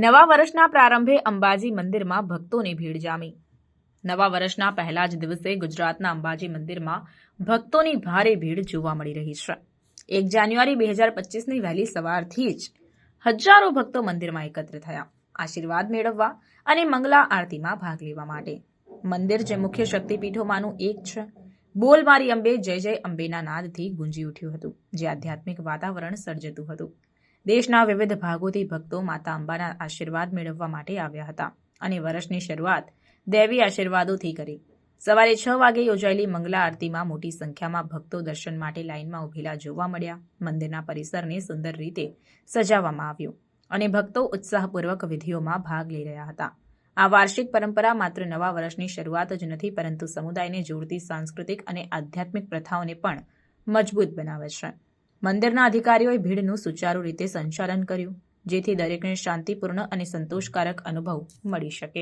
નવા વર્ષના પ્રારંભે અંબાજી મંદિરમાં ભક્તોની ભીડ જામી. નવા વર્ષના પહેલા જ દિવસે ગુજરાતના અંબાજી મંદિરમાં ભક્તોની ભારે ભીડ જોવા મળી રહી છે. એક જાન્યુઆરી બે હજાર પચીસની વહેલી સવારથી જ હજારો ભક્તો મંદિરમાં એકત્ર થયા. આશીર્વાદ મેળવવા અને મંગલા આરતીમાં ભાગ લેવા માટે. મંદિર જે મુખ્ય શક્તિપીઠોમાંનું એક છે. બોલ મારી અંબે, જય જય અંબેના નાદથી ગુંજી ઉઠ્યું હતું. જે આધ્યાત્મિક વાતાવરણ સર્જતું હતું. દેશના વિવિધ ભાગોથી ભક્તો માતા અંબાના આશીર્વાદ મેળવવા માટે આવ્યા હતા અને વર્ષની શરૂઆત દૈવી આશીર્વાદોથી કરી. સવારે છ વાગે યોજાયેલી મંગલા આરતીમાં મોટી સંખ્યામાં ભક્તો દર્શન માટે લાઇનમાં ઉભેલા જોવા મળ્યા. મંદિરના પરિસરને સુંદર રીતે સજાવવામાં આવ્યું અને ભક્તો ઉત્સાહપૂર્વક વિધિઓમાં ભાગ લઈ રહ્યા હતા. આ વાર્ષિક પરંપરા માત્ર નવા વર્ષની શરૂઆત જ નથી, પરંતુ સમુદાયને જોડતી સાંસ્કૃતિક અને આધ્યાત્મિક પ્રથાઓને પણ મજબૂત બનાવે છે. મંદિરના અધિકારીઓએ ભીડનું સુચારુ રીતે સંચાલન કર્યું, જેથી દરેકને શાંતિપૂર્ણ અને સંતોષકારક અનુભવ મળી શકે.